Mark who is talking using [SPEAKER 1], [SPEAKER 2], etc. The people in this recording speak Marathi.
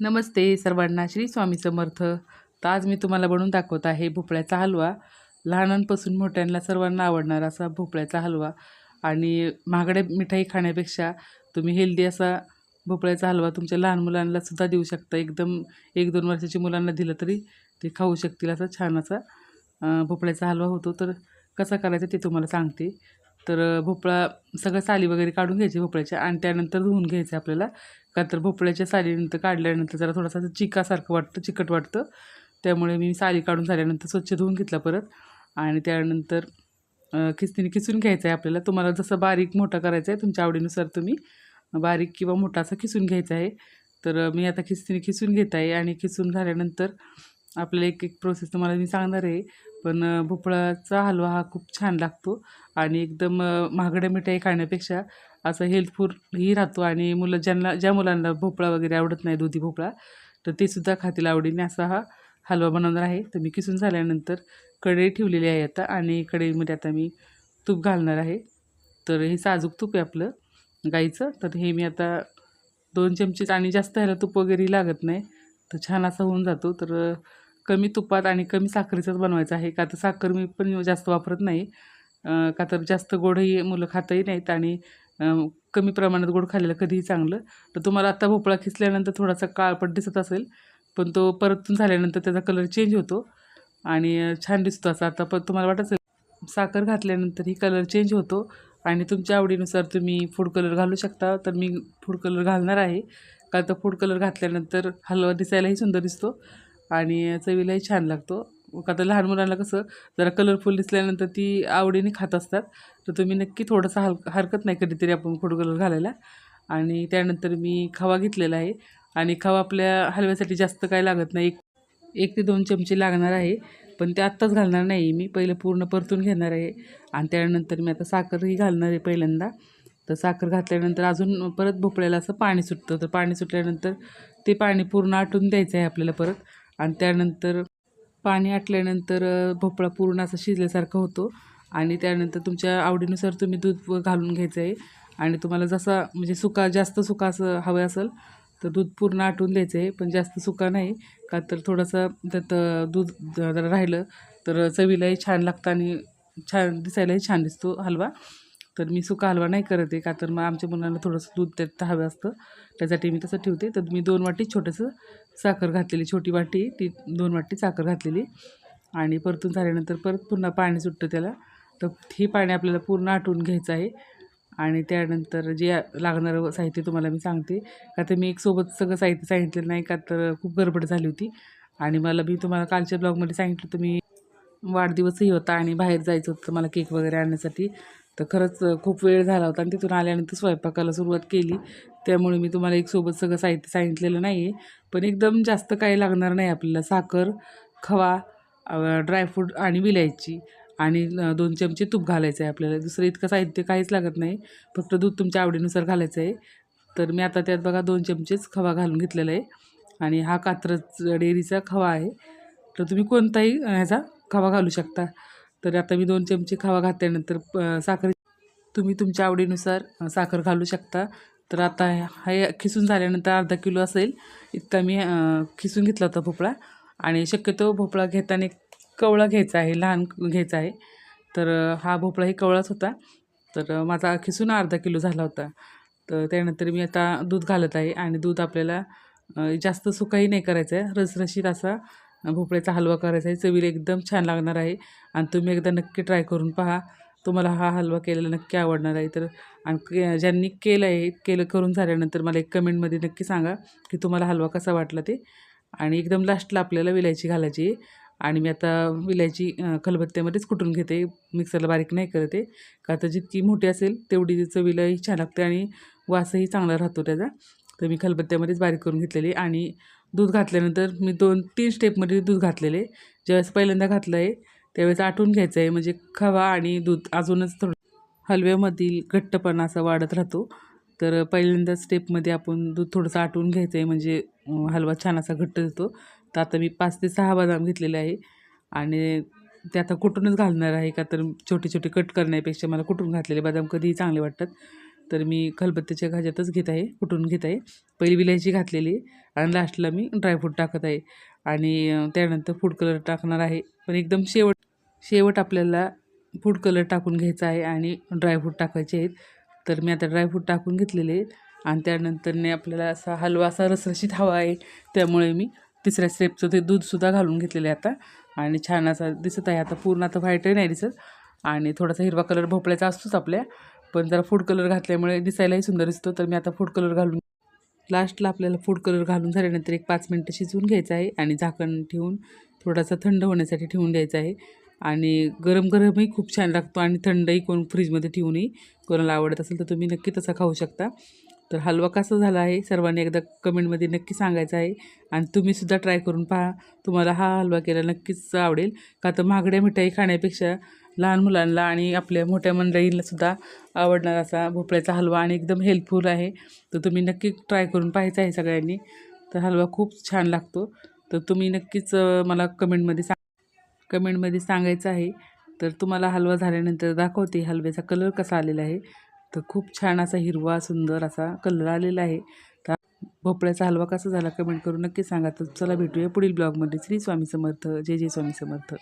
[SPEAKER 1] नमस्ते सर्वांना श्री स्वामी समर्थ. तर आज मी तुम्हाला बनवून दाखवत आहे भोपळ्याचा हलवा. लहानांपासून मोठ्यांना सर्वांना आवडणारा असा भोपळ्याचा हलवा. आणि महागड्या मिठाई खाण्यापेक्षा तुम्ही हेल्दी असा भोपळ्याचा हलवा तुमच्या लहान मुलांना सुद्धा देऊ शकता. एकदम एक दोन वर्षाच्या मुलांना दिलं तरी ते खाऊ शकतील असा छान असा भोपळ्याचा हलवा होतो. तर कसा करायचा ते तुम्हाला सांगते. तर भोपळा सगळं साली वगैरे काढून घ्यायची भोपळ्याच्या आणि त्यानंतर धुवून घ्यायचं आपल्याला. का तर भोपळ्याच्या सालीनंतर काढल्यानंतर जरा थोडासा चिकासारखं वाटतं चिकट वाटतं. त्यामुळे मी साली काढून झाल्यानंतर स्वच्छ धुवून घेतला परत. आणि त्यानंतर खिस्तीने खिसणीने खिसून घ्यायचं आहे आपल्याला. तुम्हाला जसं बारीक मोठा करायचा आहे तुमच्या आवडीनुसार तुम्ही बारीक किंवा मोठा असं खिसून घ्यायचा आहे. तर मी आता खिसणीने खिसून घेत आहे आणि खिसून झाल्यानंतर आपल्याला एक एक प्रोसेस तुम्हाला मी सांगणार आहे. पण भोपळाचा हलवा हा खूप छान लागतो आणि एकदम महागड्या मिठाई खाण्यापेक्षा असं हेल्थफुलही राहतो आणि मुलं ज्यांना ज्या मुलांना भोपळा वगैरे आवडत नाही दुधी भोपळा तर ते सुद्धा खातील आवडीने असा हा हलवा बनवणार आहे. तर मी किसून झाल्यानंतर कढई ठेवलेली आहे आता आणि कढईमध्ये आता मी तूप घालणार आहे. तर हे साजूक तूप आहे आपलं गाईचं. तर हे मी आता दोन चमचेच आणि जास्त ह्याला तूप वगैरे लागत नाही तर छान असा होऊन जातो. तर कमी तुपात आणि कमी साखरेचाच बनवायचा आहे. का तर साखर मी पण जास्त वापरत नाही. का तर जास्त गोडही मुलं खातही नाहीत आणि कमी प्रमाणात गोड खाल्लेलं कधीही चांगलं. तर तुम्हाला आता भोपळा खिसल्यानंतर थोडासा काळपट दिसत असेल पण तो परतून झाल्यानंतर त्याचा कलर चेंज होतो. आणि छान दिसतो असा. आता पण तुम्हाला वाटत असेल साखर घातल्यानंतर ही कलर चेंज होतो आणि तुमच्या आवडीनुसार तुम्ही फूड कलर घालू शकता. तर मी फूड कलर घालणार आहे. का तर फूड कलर घातल्यानंतर हलवा दिसायलाही सुंदर दिसतो. आणि चवीलाही छान लागतो. का लहान मुलांना कसं जरा कलरफुल दिसल्यानंतर ती आवडीने खात असतात. तर तुम्ही नक्की थोडंसं हल हरकत नाही कधीतरी आपण फूड कलर घालायला. आणि त्यानंतर मी खवा घेतलेला आहे. आणि खवा आपल्या हलव्यासाठी जास्त काय लागत नाही. एक एक ते दोन चमचे लागणार आहे. पण ते आत्ताच घालणार नाही मी. पहिलं पूर्ण परतून घेणार आहे. आणि त्यानंतर मी आता साखरही घालणार आहे पहिल्यांदा. तर साखर घातल्यानंतर अजून परत भोपळ्याला असं पाणी सुटतं. तर पाणी सुटल्यानंतर ते पाणी पूर्ण आटून द्यायचं आहे आपल्याला परत. आणि त्यानंतर पाणी आटल्यानंतर भोपळा पूर्ण असा शिजल्यासारखं होतो. आणि त्यानंतर तुमच्या आवडीनुसार तुम्ही दूध घालून घ्यायचं आहे आणि तुम्हाला जसा म्हणजे सुका जास्त सुका असं हवं असेल तर दूध पूर्ण आटून द्यायचं आहे पण जास्त सुका नाही का तर थोडंसं त्यात दूध जरा राहिलं तर चवीलाही छान लागतं आणि छान दिसायलाही छान दिसतो हलवा. तर मी सुका हलवा नाही करत आहे का तर मग आमच्या मुलांना थोडंसं दूध त्यात हवं असतं. त्यासाठी मी तसं ठेवते. तर मी दोन वाटी छोटंसं साखर घातलेली छोटी वाटी ती दोन वाटी साखर घातलेली. आणि परतून झाल्यानंतर परत पुन्हा पाणी सुटतं त्याला. तर हे पाणी आपल्याला पूर्ण आटून घ्यायचं आहे. आणि त्यानंतर जे लागणारं साहित्य तुम्हाला मी सांगते. का तर मी एक सोबत सगळं साहित्य सांगितलेलं नाही का तर खूप गडबड झाली होती. आणि मला मी तुम्हाला कालच्या ब्लॉगमध्ये सांगितलं तुम्ही मी वाढदिवसही होता आणि बाहेर जायचं होतं मला केक वगैरे आणण्यासाठी. तर खरंच खूप वेळ झाला होता आणि तिथून आल्यानंतर स्वयंपाकाला सुरुवात केली. त्यामुळे मी तुम्हाला एक सोबत सगळं साहित्य सांगितलेलं नाही आहे पण एकदम जास्त काही लागणार नाही आपल्याला. साखर खवा ड्रायफ्रूट आणि विलायची आणि दोन चमचे तूप घालायचं आहे आपल्याला. दुसरं इतकं साहित्य काहीच लागत नाही. फक्त दूध तुमच्या आवडीनुसार घालायचं आहे. तर मी आता त्यात बघा दोन चमचेच खवा घालून घेतलेला आहे. आणि हा कात्रज डेअरीचा खवा आहे. तर तुम्ही कोणताही ह्याचा खवा घालू शकता. तर आता मी दोन चमचे खावा घातल्यानंतर साखर तुम्ही तुमच्या आवडीनुसार साखर घालू शकता. तर आता हे खिसून झाल्यानंतर अर्धा किलो असेल इतका मी खिसून घेतला होता भोपळा. आणि शक्यतो भोपळा घेताना कवळा घ्यायचा आहे लहान घ्यायचा आहे. तर हा भोपळाही कवळाच होता. तर माझा खिसून अर्धा किलो झाला होता. तर त्यानंतर मी आता दूध घालत आहे आणि दूध आपल्याला जास्त सुकाही नाही करायचं आहे रसरशीत असा भोपळ्याचा हलवा करायचा आहे. चवीला एकदम छान लागणार आहे. आणि तुम्ही एकदा नक्की ट्राय करून पहा. तुम्हाला हा हलवा केलेला नक्की आवडणार आहे. तर आणि के- ज्यांनी केलं आहे केलं करून झाल्यानंतर मला एक कमेंटमध्ये नक्की सांगा की तुम्हाला हलवा कसा वाटला ते. आणि एकदम लास्टला आपल्याला विलायची घालायची आहे. आणि मी आता विलायची खलबत्त्यामध्येच कुटून घेते. मिक्सरला बारीक नाही करत आहे. का तर जितकी मोठी असेल तेवढी चवीलाही छान लागते आणि वासही चांगला राहतो त्याचा. तर मी खलबत्त्यामध्येच बारीक करून घेतलेली आणि दूध घातल्यानंतर मी दोन तीन स्टेपमध्ये दूध घातलेले. ज्यावेळेस पहिल्यांदा घातलं आहे त्यावेळेस आटून घ्यायचं आहे म्हणजे खवा आणि दूध अजूनच थोडं हलव्यामधील घट्टपणा असा वाढत राहतो. तर पहिल्यांदा स्टेपमध्ये आपण दूध थोडंसं आठवून घ्यायचं आहे म्हणजे हलवा छान असा घट्ट देतो तर आता मी पाच ते सहा बदाम घेतलेले आहे. आणि ते आता कुठूनच घालणार आहे का तर छोटे छोटे कट करण्यापेक्षा मला कुठून घातलेले बदाम कधीही चांगले वाटतात. तर मी खलबत्त्याच्या घाज्यातच घेत आहे कुटून घेत आहे. पहिली विलायची घातलेली आहे आणि लास्टला मी ड्रायफ्रूट टाकत आहे. आणि त्यानंतर फूड कलर टाकणार आहे. पण एकदम शेवट शेवट आपल्याला फूड कलर टाकून घ्यायचा आहे आणि ड्रायफ्रूट टाकायचे आहेत. तर मी आता ड्रायफ्रूट टाकून घेतलेले आहेत. आणि त्यानंतरने आपल्याला असा हलवा असा रसरशीत हवा आहे. त्यामुळे मी तिसऱ्या स्टेपचं ते दूधसुद्धा घालून घेतलेलं आहे आता. आणि छान असा दिसत आहे. आता पूर्ण आता व्हाईटही नाही दिसत. आणि थोडासा हिरवा कलर भोपळ्याचा असतोच आपल्या. पण जरा फूड कलर घातल्यामुळे दिसायलाही सुंदर दिसतो तर मी आता फूड कलर घालून लास्टला आपल्याला फूड कलर घालून झाल्यानंतर एक पाच मिनटं शिजवून घ्यायचं आहे आणि झाकण ठेवून थोडासा थंड होण्यासाठी ठेवून द्यायचा आहे. आणि गरम गरमही खूप छान लागतो आणि थंडही कोण फ्रीजमध्ये ठेवूनही कोणाला आवडत असेल तर तुम्ही नक्की तसा खाऊ शकता. तर हलवा कसा झाला आहे सर्वांनी एकदा कमेंटमध्ये नक्की सांगायचं आहे. आणि तुम्हीसुद्धा ट्राय करून पहा. तुम्हाला हा हलवा केला नक्कीच आवडेल. का तर महागड्या मिठाई खाण्यापेक्षा लहान मुलांना आणि आपल्या मोठ्या मंडळींनासुद्धा आवडणार असा भोपळ्याचा हलवा आणि एकदम हेल्पफुल आहे. तर तुम्ही नक्की ट्राय करून पाहायचं आहे सगळ्यांनी. तर हलवा खूप छान लागतो. तर तुम्ही नक्कीच मला कमेंटमध्ये सांग कमेंटमध्ये सांगायचं आहे. तर तुम्हाला हलवा झाल्यानंतर दाखवते हलव्याचा कलर कसा आलेला आहे. तर खूप छान असा हिरवा सुंदर असा कलर आलेला आहे. तर भोपळ्याचा हलवा कसा झाला कमेंट करून नक्की सांगा. तर चला भेटूया पुढील ब्लॉगमध्ये. श्री स्वामी समर्थ. जय जय स्वामी समर्थ.